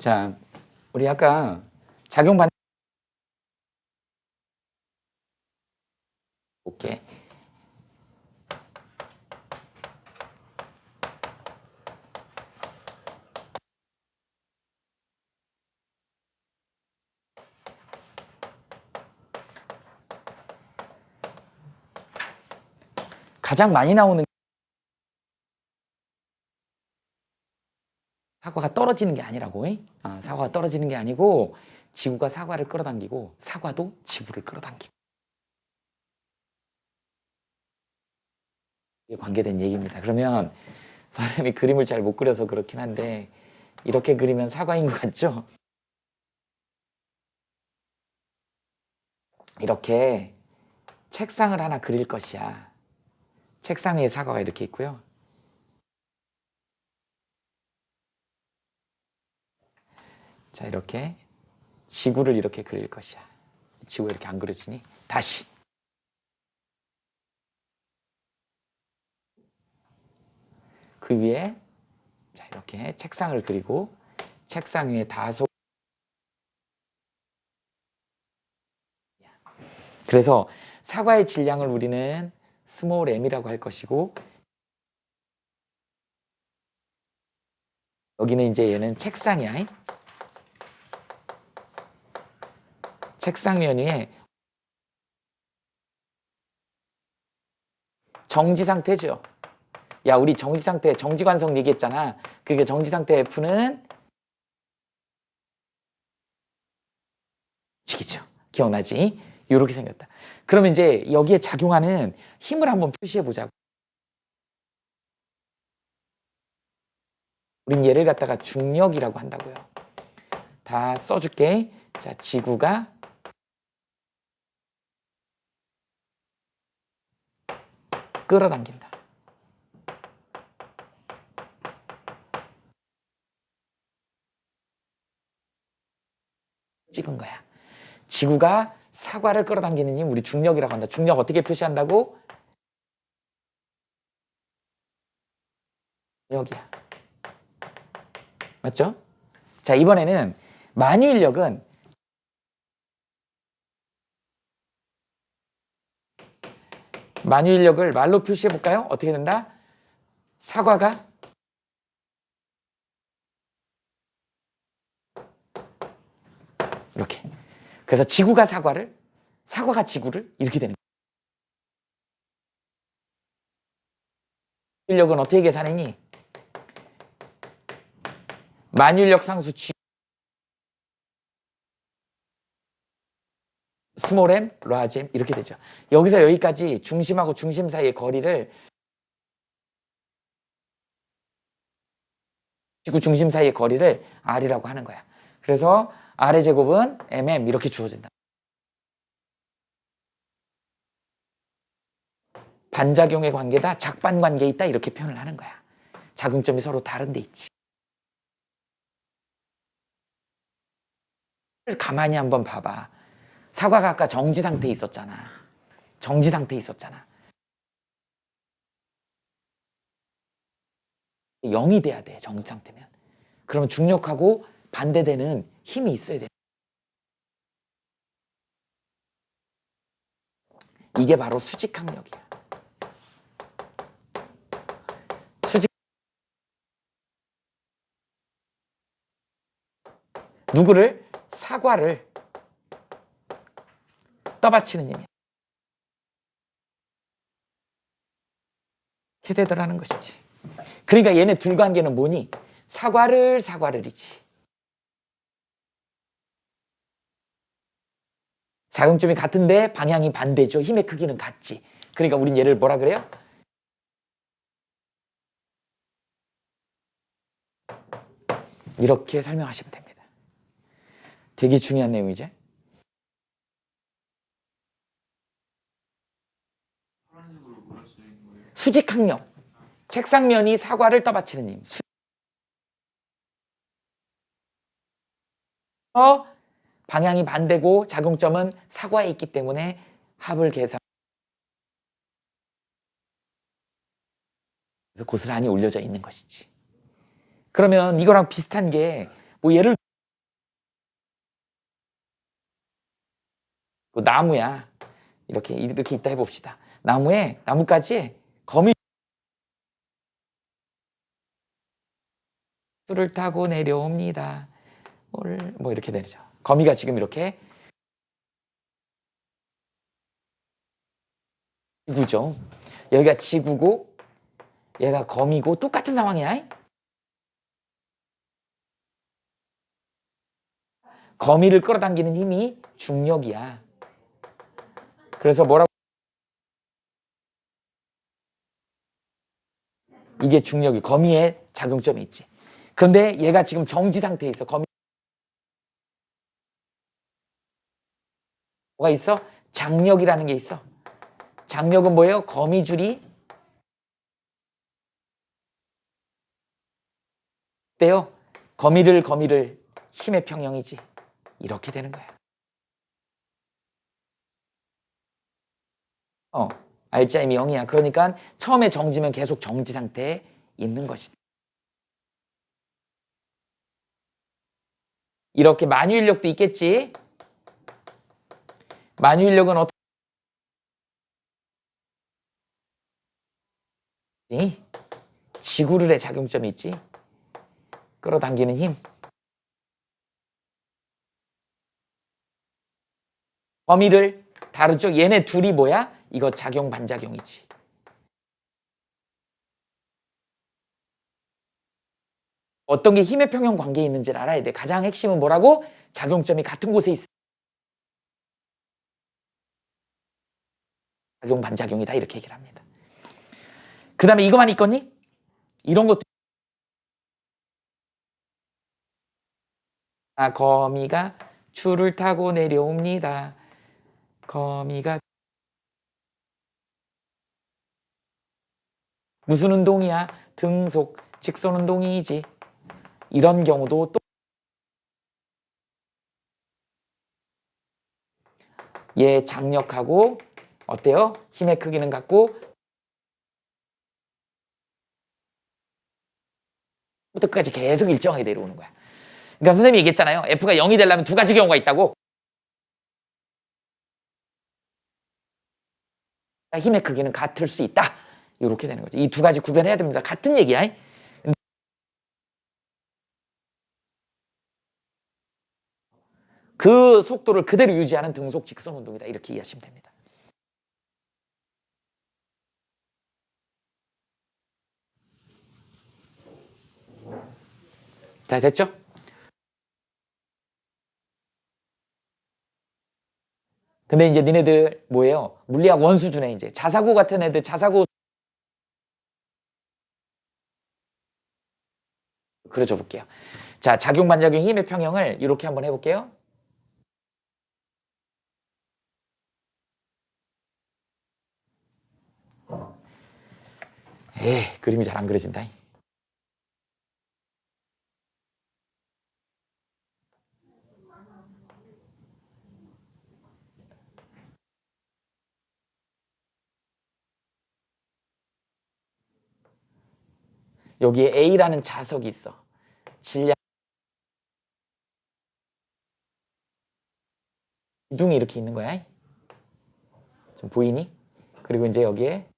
자, 우리 아까 작용 반 볼게. 가장 많이 나오는 사과가 떨어지는 게 아니라고. 잉? 아, 사과가 떨어지는 게 아니고 지구가 사과를 끌어당기고 사과도 지구를 끌어당기고. 관계된 얘기입니다. 그러면 선생님이 그림을 잘 못 그려서 그렇긴 한데 이렇게 그리면 사과인 것 같죠? 이렇게 책상을 하나 그릴 것이야. 책상 위에 사과가 이렇게 있고요. 자, 이렇게 지구를 이렇게 그릴 것이야. 지구가 이렇게 안 그려지니 다시 그 위에 자, 이렇게 책상을 그리고 책상 위에 다소 그래서 사과의 질량을 우리는 스몰 m이라고 할 것이고 여기는 이제 얘는 책상이야. 잉? 책상 면 위에 정지 상태죠. 야, 우리 정지 상태, 정지 관성 얘기했잖아. 그게 정지 상태 F는 지기죠. 기억나지? 이렇게 생겼다. 그러면 이제 여기에 작용하는 힘을 한번 표시해 보자고. 우린 얘를 갖다가 중력이라고 한다고요. 다 써줄게. 자, 지구가 끌어당긴다. 찍은 거야. 지구가 사과를 끌어당기는 힘 우리 중력이라고 한다. 중력 어떻게 표시한다고? 여기야. 맞죠? 자, 이번에는 만유인력은 만유 인력을 말로 표시해 볼까요? 어떻게 된다? 사과가 이렇게. 그래서 지구가 사과를, 사과가 지구를 이렇게 되는 거예요. 인력은 어떻게 계산했니? 만유인력 상수 G 스몰 m, 라지 m 이렇게 되죠. 여기서 여기까지 중심하고 중심 사이의 거리를 지구 중심 사이의 거리를 r이라고 하는 거야. 그래서 r의 제곱은 mm 이렇게 주어진다. 반작용의 관계다, 작반 관계 있다 이렇게 표현을 하는 거야. 작용점이 서로 다른 데 있지. 가만히 한번 봐봐. 사과가 아까 정지 상태에 있었잖아. 정지 상태에 있었잖아. 0이 돼야 돼, 정지 상태면. 그러면 중력하고 반대되는 힘이 있어야 돼. 이게 바로 수직 항력이야. 수직 누구를 사과를 떠받치는. 이렇게 되더라는 것이지. 그러니까 얘네 둘 관계는 뭐니? 사과를 사과를이지. 자금점이 같은데 방향이 반대죠. 힘의 크기는 같지. 그러니까 우린 얘를 뭐라 그래요? 이렇게 설명하시면 됩니다. 되게 중요한 내용이죠. 수직학력. 책상면이 사과를 떠받치는 힘. 수... 어, 방향이 반대고 작용점은 사과에 있기 때문에 합을 계산. 그래서 고스란히 올려져 있는 것이지. 그러면 이거랑 비슷한 게 뭐 예를 그 나무야 이렇게 이렇게 있다 해봅시다. 나무에 나뭇가지에 거미 술을 타고 내려옵니다. 뭐 이렇게 내리죠. 거미가 지금 이렇게 지구죠. 여기가 지구고 얘가 거미고 똑같은 상황이야. 거미를 끌어당기는 힘이 중력이야. 그래서 뭐라고 이게 중력이 거미의 작용점이 있지. 그런데 얘가 지금 정지 상태에 있어. 거미 뭐가 있어? 장력이라는 게 있어. 장력은 뭐예요? 거미줄이 어때요? 거미를 거미를 힘의 평형이지. 이렇게 되는 거야. 어, 알짜임이 0이야. 그러니까 처음에 정지면 계속 정지 상태에 있는 것이다. 이렇게 만유인력도 있겠지. 만유인력은 어떻게 지구를의 작용점이 있지. 끌어당기는 힘. 범위를 다르죠. 얘네 둘이 뭐야? 이거 작용 반작용이지. 어떤 게 힘의 평형 관계에 있는지를 알아야 돼. 가장 핵심은 뭐라고? 작용점이 같은 곳에 있어. 작용 반작용이다 이렇게 얘기를 합니다. 그 다음에 이거만 있겠니? 이런 것도 아, 거미가 줄을 타고 내려옵니다. 거미가 무슨 운동이야? 등속, 직선 운동이지. 이런 경우도 또 얘 장력하고 어때요? 힘의 크기는 같고 부터까지 계속 일정하게 내려오는 거야. 그러니까 선생님이 얘기했잖아요. F가 0이 되려면 두 가지 경우가 있다고. 힘의 크기는 같을 수 있다. 이렇게 되는 거죠. 이 두 가지 구별해야 됩니다. 같은 얘기야. 그 속도를 그대로 유지하는 등속 직선 운동이다. 이렇게 이해하시면 됩니다. 다 됐죠? 근데 이제 니네들 뭐예요? 물리학 원수준에 이제 자사고 같은 애들 자사고 그려줘 볼게요. 자, 작용 반작용 힘의 평형을 이렇게 한번 해볼게요. 에 그림이 잘 안 그려진다. 여기에 A라는 자석이 있어. 질량 기둥이 이렇게 있는 거야. 지금 보이니? 그리고 이제 여기에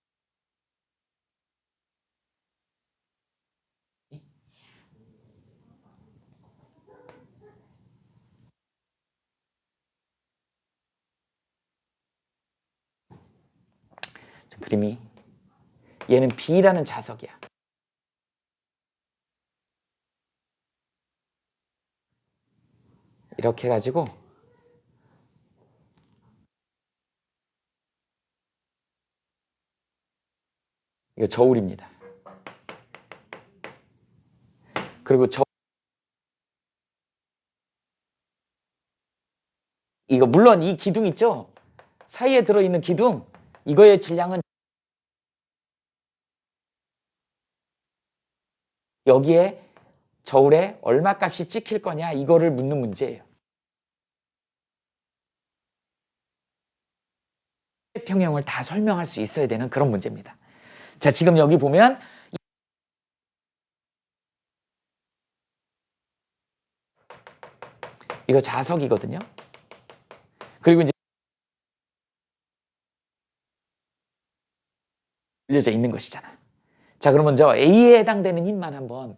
그림이 얘는 B라는 자석이야. 이렇게 해가지고 이거 저울입니다. 그리고 저 이거 물론 이 기둥 있죠? 사이에 들어있는 기둥 이거의 질량은 여기에 저울에 얼마 값이 찍힐 거냐 이거를 묻는 문제예요. 평형을 다 설명할 수 있어야 되는 그런 문제입니다. 자, 지금 여기 보면 이거 자석이거든요. 그리고 이제 알려져 있는 것이잖아. 자, 그럼 먼저 A에 해당되는 힘만 한번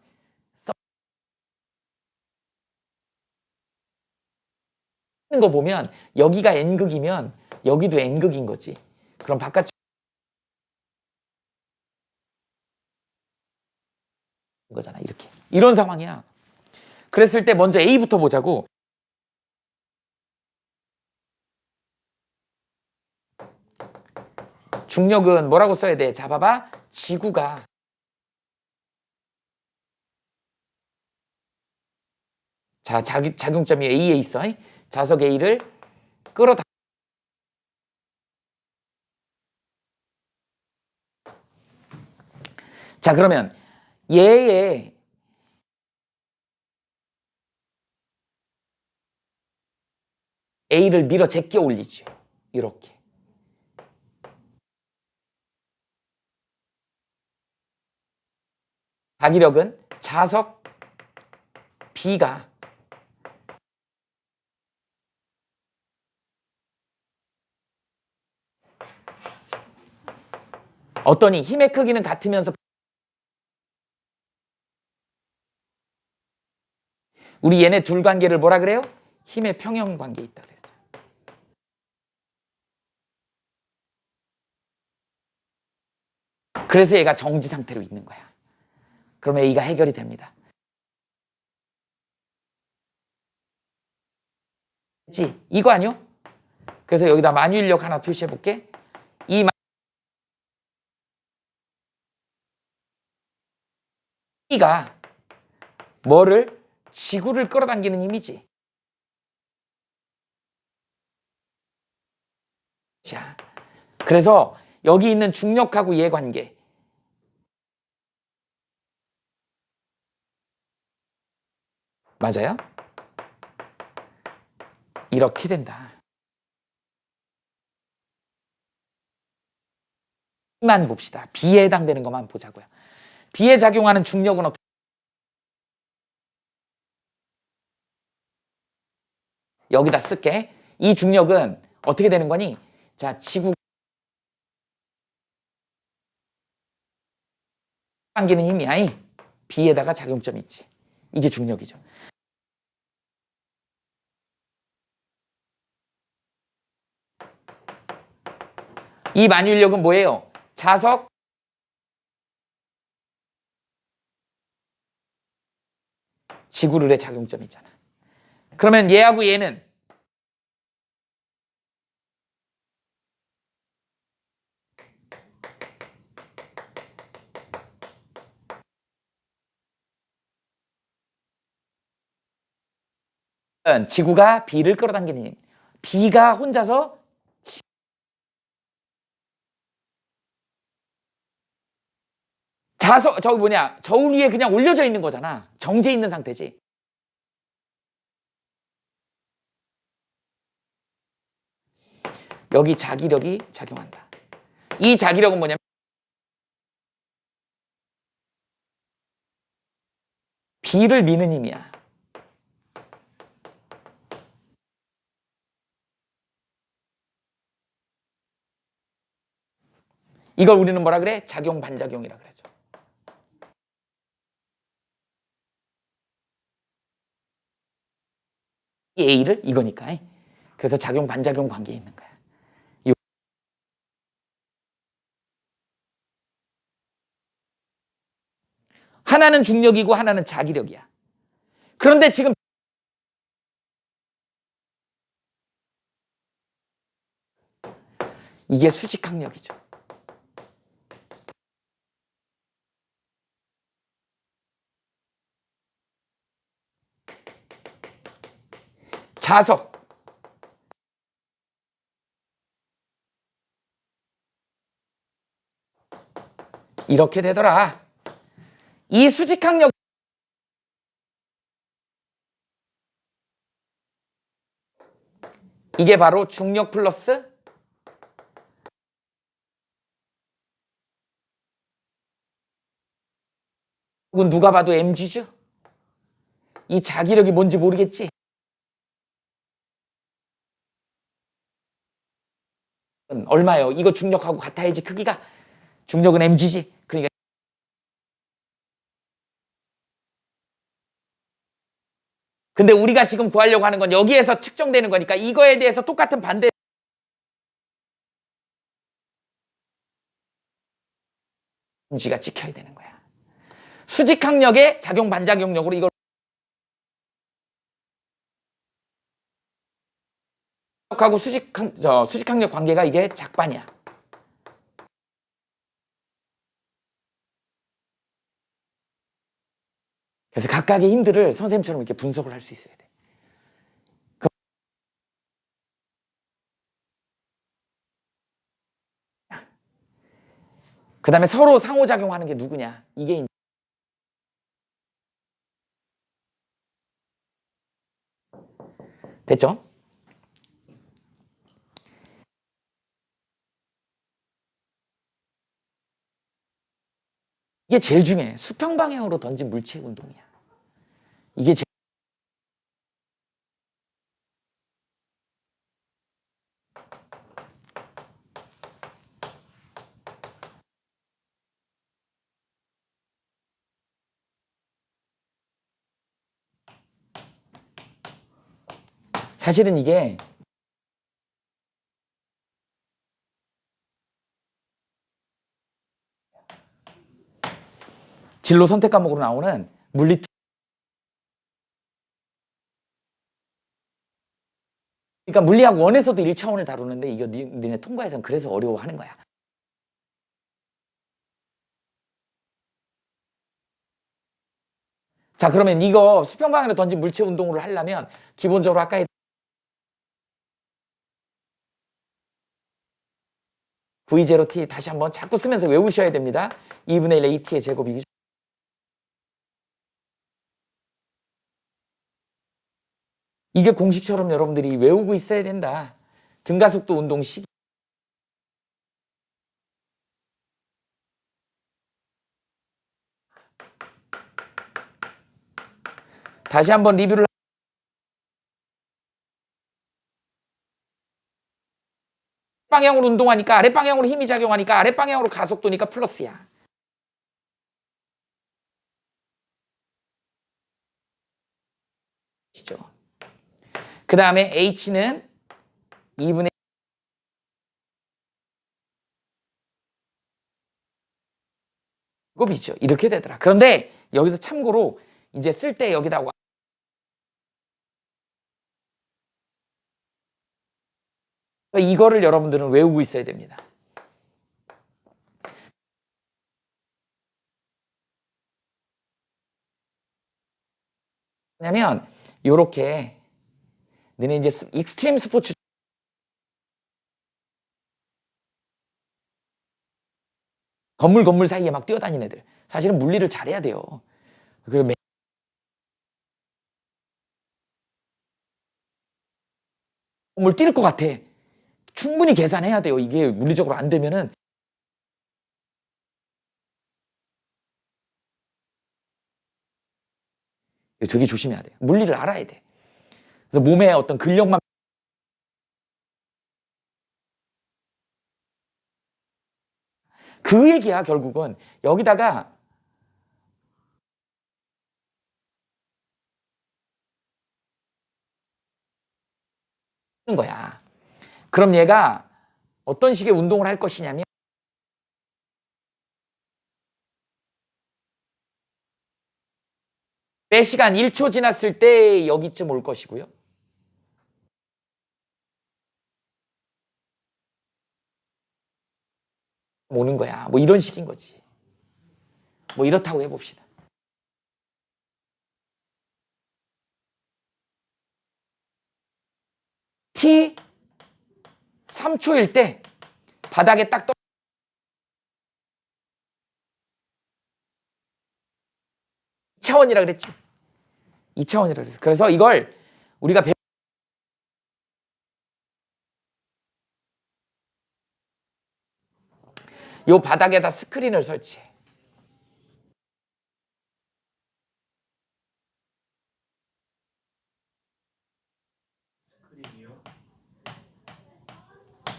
거 보면 여기가 n극이면 여기도 N극인 거지. 그럼 바깥 거잖아. 이렇게. 이런 상황이야. 그랬을 때 먼저 A부터 보자고. 중력은 뭐라고 써야 돼? 자, 봐봐. 지구가 자, 자기, 작용점이 A에 있어. 자석 A를 끌어다. 자, 그러면 얘의 A를 밀어 제껴 올리죠. 이렇게. 자기력은 자석 B가 어떠니 힘의 크기는 같으면서 우리 얘네 둘 관계를 뭐라 그래요? 힘의 평형 관계에 있다 그랬죠. 그래서 얘가 정지 상태로 있는 거야. 그러면 A가 해결이 됩니다. 지 이거 아니요? 그래서 여기다 만유인력 하나 표시해 볼게. 이 E가 뭐를 지구를 끌어당기는 힘이지. 자, 그래서 여기 있는 중력하고 이해관계. 맞아요? 이렇게 된다. 만 봅시다. B에 해당되는 것만 보자고요. B에 작용하는 중력은 어떻게? 여기다 쓸게. 이 중력은 어떻게 되는 거니? 자, 지구 당기는 힘이야. 이 B에다가 작용점이 있지. 이게 중력이죠. 이 만유인력은 뭐예요? 자석 지구룰의 작용점이 있잖아. 그러면 얘하고 얘는 지구가 B를 끌어당기는 힘. B가 혼자서 지- 자석 저기 뭐냐 저울 위에 그냥 올려져 있는 거잖아. 정제 있는 상태지. 여기 자기력이 작용한다. 이 자기력은 뭐냐면 B를 미는 힘이야. 이걸 우리는 뭐라 그래? 작용 반작용이라 그러죠. 이 A를 이거니까. 그래서 작용 반작용 관계에 있는 거야. 이- 하나는 중력이고 하나는 자기력이야. 그런데 지금 이게 수직항력이죠. 자석 이렇게 되더라. 이 수직항력 이게 바로 중력 플러스 혹은 누가 봐도 mg죠. 이 자기력이 뭔지 모르겠지. 얼마요? 이거 중력하고 같아야지 크기가 중력은 mg지. 그러니까 근데 우리가 지금 구하려고 하는 건 여기에서 측정되는 거니까 이거에 대해서 똑같은 반대 공지가 찍혀야 되는 거야. 수직항력의 작용 반작용력으로 이걸 하고 수직항 저 수직항력 관계가 이게 작반이야. 그래서 각각의 힘들을 선생님처럼 이렇게 분석을 할 수 있어야 돼. 그 다음에 서로 상호작용하는 게 누구냐? 이게 됐죠? 이게 제일 중요해. 수평 방향으로 던진 물체 운동이야. 이게 제일 사실은 이게 진로 선택 과목으로 나오는 물리 그러니까 물리학 원에서도 1차원을 다루는데 이거 니- 니네 통과해서는 그래서 어려워하는 거야. 자 그러면 이거 수평 방향으로 던진 물체 운동을 하려면 기본적으로 아까 했 V0t 다시 한번 자꾸 쓰면서 외우셔야 됩니다. 2분의 1 AT의 제곱이 이게 공식처럼 여러분들이 외우고 있어야 된다. 등가속도 운동 식 다시 한번 리뷰를 방향으로 운동하니까 아랫 방향으로 힘이 작용하니까 아랫 방향으로 가속도니까 플러스야. 그 다음에 H는 2분의 곱이죠. 이렇게 되더라. 그런데 여기서 참고로 이제 쓸 때 여기다가 이거를 여러분들은 외우고 있어야 됩니다. 왜냐면 요렇게 너네 이제 스- 익스트림 스포츠 건물 건물 사이에 막 뛰어다니는 애들 사실은 물리를 잘해야 돼요. 그리고 매- 건물 뛸것 같아. 충분히 계산해야 돼요. 이게 물리적으로 안 되면은 되게 조심해야 돼. 물리를 알아야 돼. 그래서 몸에 어떤 근력만 그 얘기야 결국은 여기다가 하는 거야. 그럼 얘가 어떤 식의 운동을 할 것이냐면 매 시간 1초 지났을 때 여기쯤 올 것이고요. 오는 거야. 뭐 이런 식인 거지. 뭐 이렇다고 해봅시다. T 3초일 때 바닥에 딱 떠. 차원이라 그랬지. 2차원이라 그랬어. 그래서 이걸 우리가 배... 요 바닥에다 스크린을 설치해.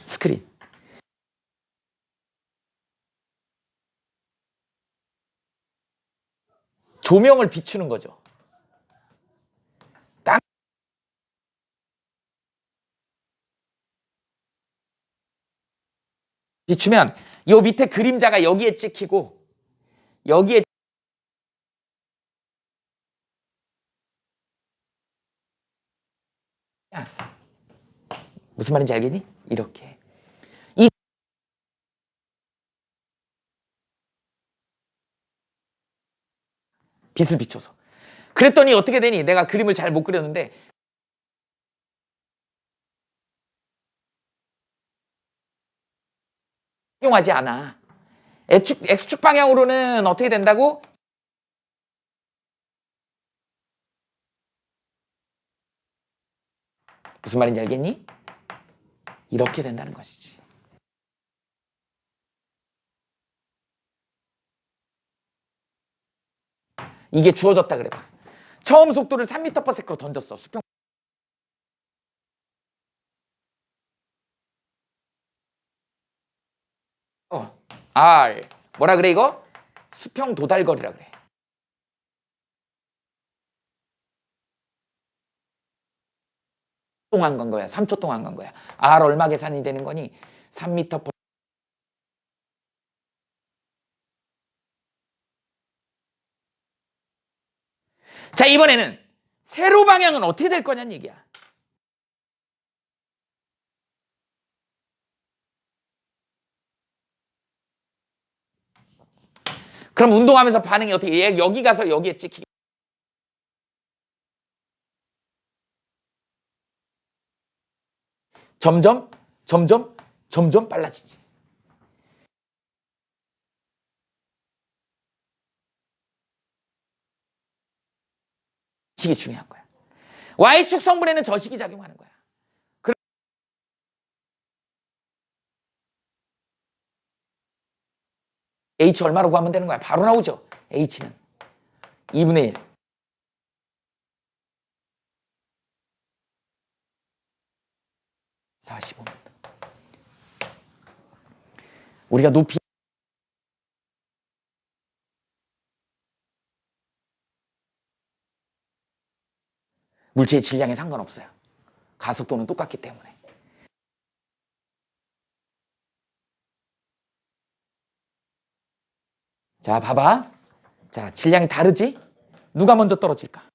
스크린. 조명을 비추는 거죠. 딱 비추면 요 밑에 그림자가 여기에 찍히고 여기에 야, 무슨 말인지 알겠니? 이렇게 이 빛을 비춰서 그랬더니 어떻게 되니? 내가 그림을 잘 못 그렸는데 적용하지 않아. X축, X축 방향으로는 어떻게 된다고? 무슨 말인지 알겠니? 이렇게 된다는 것이지. 이게 주어졌다 그래 봐. 처음 속도를 3m/s로 던졌어. 수평 어, R 뭐라 그래 이거? 수평 도달거리라 그래. 동안 간 거야. 3초 동안 간 거야. R 얼마 계산이 되는 거니? 3m per 자, 이번에는 세로 방향은 어떻게 될 거냐는 얘기야. 그럼 운동하면서 반응이 어떻게 얘 여기 가서 여기에 찍히게 점점 점점 점점 빨라지지. 식이 중요한 거야. Y축 성분에는 저식이 작용하는 거야. 그럼 H 얼마라고 하면 되는 거야. 바로 나오죠. H는 2분의 1. (45m) 우리가 높이 물체의 질량에 상관없어요. 가속도는 똑같기 때문에. 자, 봐봐. 자, 질량이 다르지? 누가 먼저 떨어질까?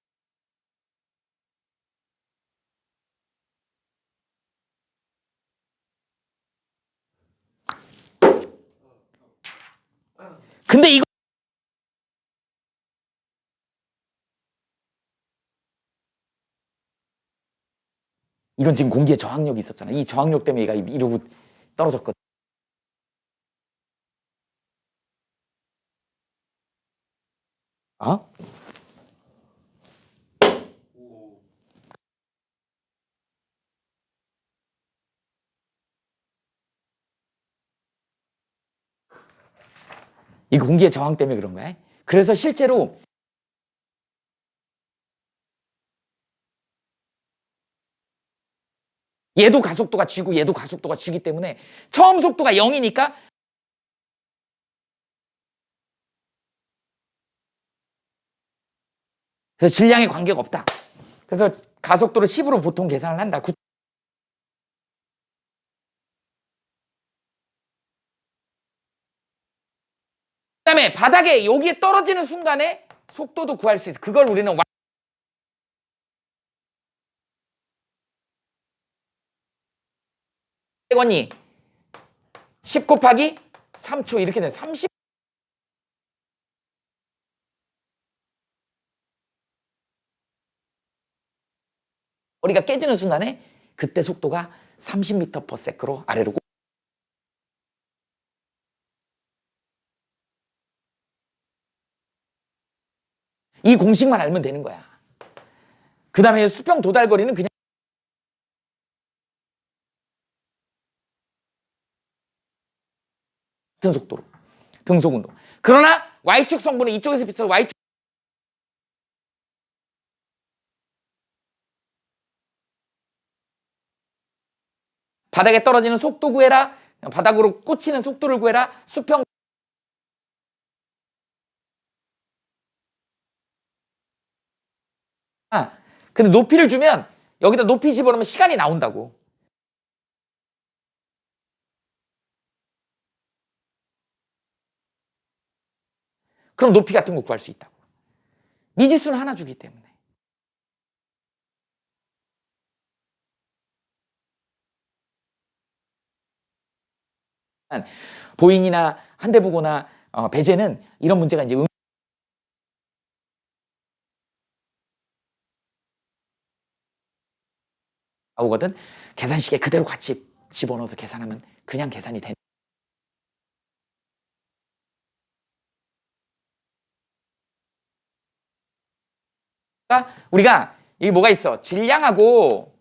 근데 이거 이건 지금 공기에 저항력이 있었잖아. 이 저항력 때문에 얘가 이러고 떨어졌거든. 어? 이 공기의 저항 때문에 그런 거야. 그래서 실제로 얘도 가속도가 쥐고 얘도 가속도가 쥐기 때문에 처음 속도가 0이니까 그래서 질량에 관계가 없다. 그래서 가속도를 10으로 보통 계산을 한다. 구- 그다음에 바닥에 여기에 떨어지는 순간에 속도도 구할 수 있어. 그걸 우리는 와- 원이 10 곱하기 3초 이렇게 돼요. 30 머리가 깨지는 순간에 그때 속도가 30m/s로 아래로 고- 이 공식만 알면 되는 거야. 그 다음에 수평 도달거리는 그냥 같은 속도로 등속 운동. 그러나 Y축 성분은 이쪽에서 비춰서 Y축 바닥에 떨어지는 속도 구해라. 바닥으로 꽂히는 속도를 구해라. 수평 아, 근데 높이를 주면 여기다 높이 집어넣으면 시간이 나온다고. 그럼 높이 같은 거 구할 수 있다고. 미지수는 하나 주기 때문에. 보잉이나 한대부고나 어, 배제는 이런 문제가 이제 음- 나오거든. 계산식에 그대로 같이 집어넣어서 계산하면 그냥 계산이 돼. 그러니까 우리가 이 뭐가 있어? 질량하고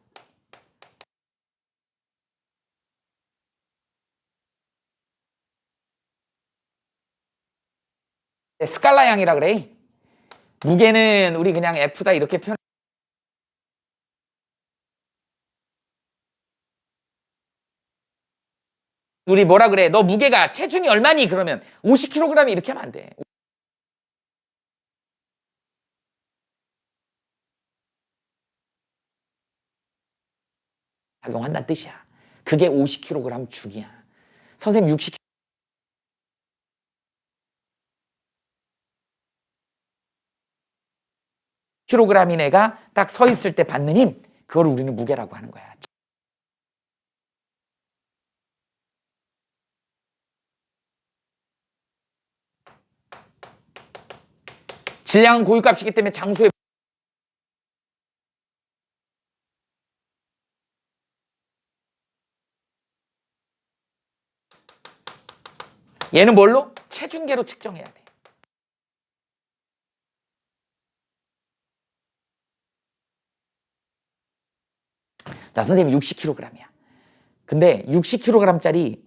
스칼라 양이라 그래. 무게는 우리 그냥 F다 이렇게 표현. 우리 뭐라 그래? 너 무게가 체중이 얼마니? 그러면 50kg 이렇게 하면 안 돼. 작용한다는 뜻이야. 그게 50kg 중이야. 선생님 60kg 킬로그램인 애가 딱 서 있을 때 받는 힘, 그걸 우리는 무게라고 하는 거야. 질량은 고유값이기 때문에 장수의 얘는 뭘로? 체중계로 측정해야 돼. 자, 선생님 60kg이야. 근데 60kg짜리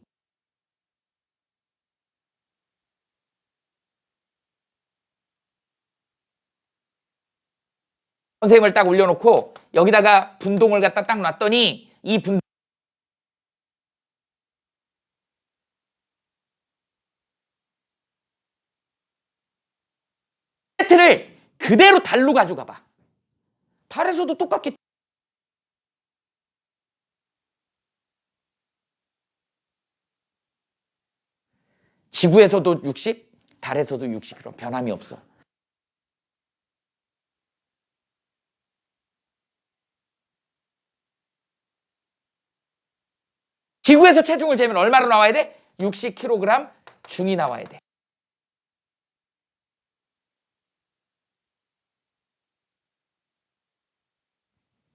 선생님을 딱 올려놓고 여기다가 분동을 갖다 딱 놨더니 이 분, 세트를 그대로 달로 가져가 봐. 달에서도 똑같게 지구에서도 60, 달에서도 60kg 변함이 없어. 지구에서 체중을 재면 얼마로 나와야 돼? 60kg 중이 나와야 돼.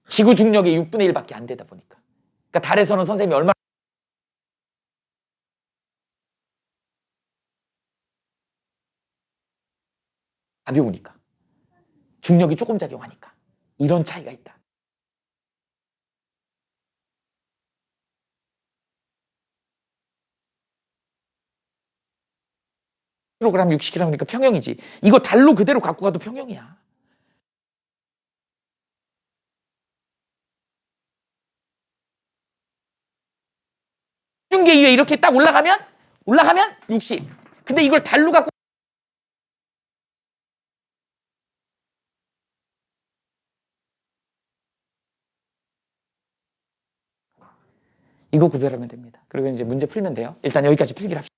지구 중력의 6분의 1밖에 안 되다 보니까. 그러니까 달에서는 선생님이 얼마 가벼우니까. 중력이 조금 작용하니까. 이런 차이가 있다. kg 60kg니까 평형이지. 이거 달로 그대로 갖고 가도 평형이야. 중계 위에 이렇게 딱 올라가면 올라가면 60. 근데 이걸 달로 갖고 이거 구별하면 됩니다. 그리고 이제 문제 풀면 돼요. 일단 여기까지 필기를 합시다.